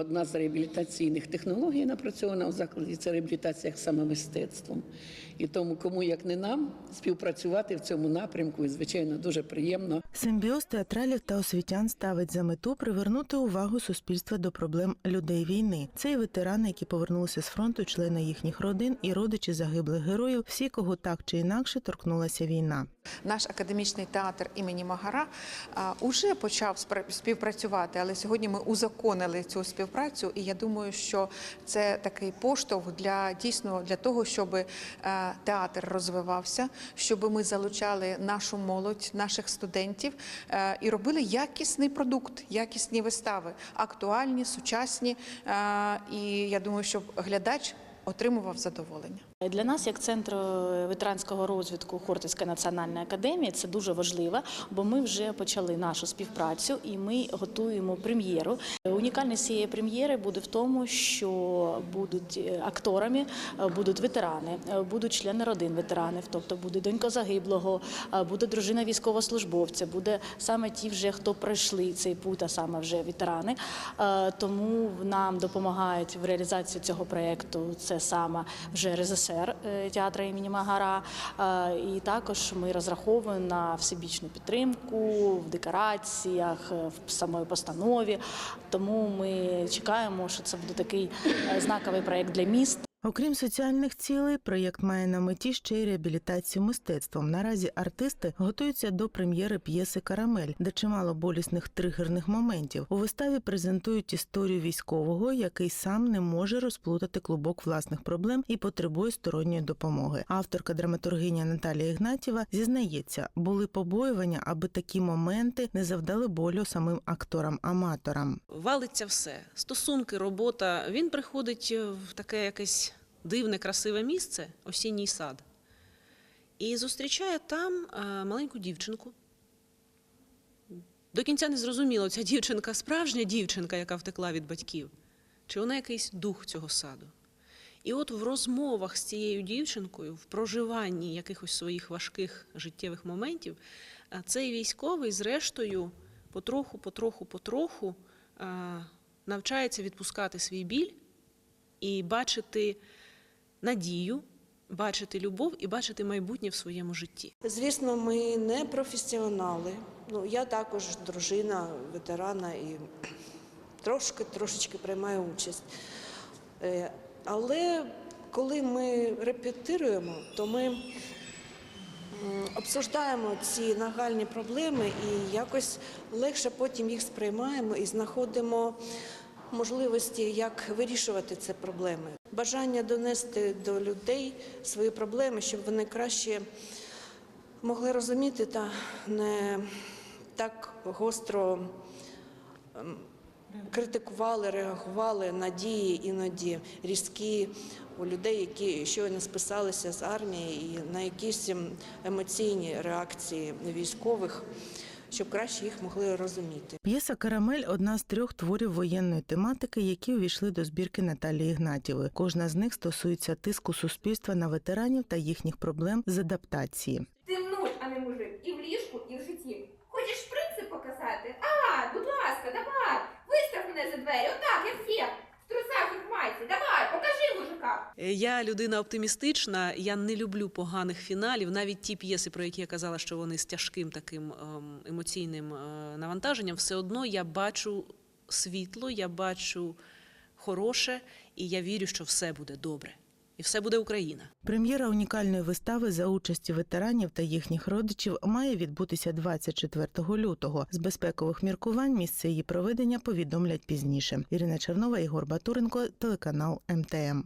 одна з реабілітаційних технологій напрацьована у закладі це реабілітація саме мистецтвом. І тому, кому як не нам, співпрацювати в цьому напрямку, і звичайно дуже приємно. Симбіоз театралів та освітян ставить за мету привернути увагу суспільства до проблем людей війни. Це і ветерани, які повернулися з фронту, члени їхніх родин і родичі загиблих героїв, всі, кого так чи інакше торкнулася війна. Наш академічний театр імені Магара уже почав співпрацювати, але сьогодні ми узаконили цю співпрацю, і я думаю, що це такий поштовх для дійсно для того, щоб е, театр розвивався, щоб ми залучали нашу молодь, наших студентів е, і робили якісний продукт, якісні вистави, актуальні, сучасні. е, І я думаю, що глядач отримував задоволення. Для нас, як центру ветеранського розвитку Хортицької національної академії, це дуже важливо, бо ми вже почали нашу співпрацю і ми готуємо прем'єру. Унікальність цієї прем'єри буде в тому, що будуть е, акторами, е, будуть ветерани, е, будуть члени родин ветеранів, тобто буде донька загиблого, буде дружина військовослужбовця, буде саме ті, вже хто пройшли цей путь, а саме вже ветерани. Тому нам допомагають в реалізації цього проєкту це саме вже режисер е, театру імені Магара. Е, І також ми розраховуємо на всебічну підтримку в декораціях, е, в самої постанові. Тому ми чекаємо, що це буде такий знаковий проєкт для міста. Окрім соціальних цілей, проєкт має на меті ще й реабілітацію мистецтвом. Наразі артисти готуються до прем'єри п'єси Карамель, де чимало болісних тригерних моментів. У виставі презентують історію військового, який сам не може розплутати клубок власних проблем і потребує сторонньої допомоги. Авторка драматургиня Наталія Ігнатєва зізнається, були побоювання, аби такі моменти не завдали болю самим акторам-аматорам. валиться все. Стосунки, робота. Він приходить в таке якесь дивне, красиве місце, осінній сад, і зустрічає там е, маленьку дівчинку. До кінця не зрозуміло, ця дівчинка справжня дівчинка, яка втекла від батьків, чи вона якийсь дух цього саду. І от в розмовах з цією дівчинкою, в проживанні якихось своїх важких життєвих моментів, е, цей військовий, зрештою, потроху, потроху, потроху е, навчається відпускати свій біль і бачити надію, бачити любов і бачити майбутнє в своєму житті. Звісно, ми не професіонали. Ну, я також дружина ветерана і трошки трошечки приймаю участь. Е, Але коли ми репетируємо, то ми обсуждаємо ці нагальні проблеми і якось легше потім їх сприймаємо і знаходимо можливості, як вирішувати ці проблеми. Бажання донести до людей свої проблеми, щоб вони краще могли розуміти та не так гостро ем, критикували, реагували на дії іноді різкі у людей, які щойно списалися з армії, і на якісь ем, емоційні реакції військових, щоб краще їх могли розуміти. П'єса Карамель одна з трьох творів воєнної тематики, які увійшли до збірки Наталії Ігнатєвої. Кожна з них стосується тиску суспільства на ветеранів та їхніх проблем з адаптації. Ти нуль, а не мужик. І в ліжку, і в житті. Хочеш принцип показати? А, будь ласка, давай. Вистав мене за двері. Отак, як всі. В трусах і в майці. Давай, Я людина оптимістична, я не люблю поганих фіналів. Навіть ті п'єси, про які я казала, що вони з тяжким таким ем, емоційним е, навантаженням, все одно я бачу світло, я бачу хороше, і я вірю, що все буде добре. І все буде Україна. Прем'єра унікальної вистави за участі ветеранів та їхніх родичів має відбутися 24 лютого. З безпекових міркувань місце її проведення повідомлять пізніше. Ірина Чернова, Ігор Батуренко, телеканал МТМ.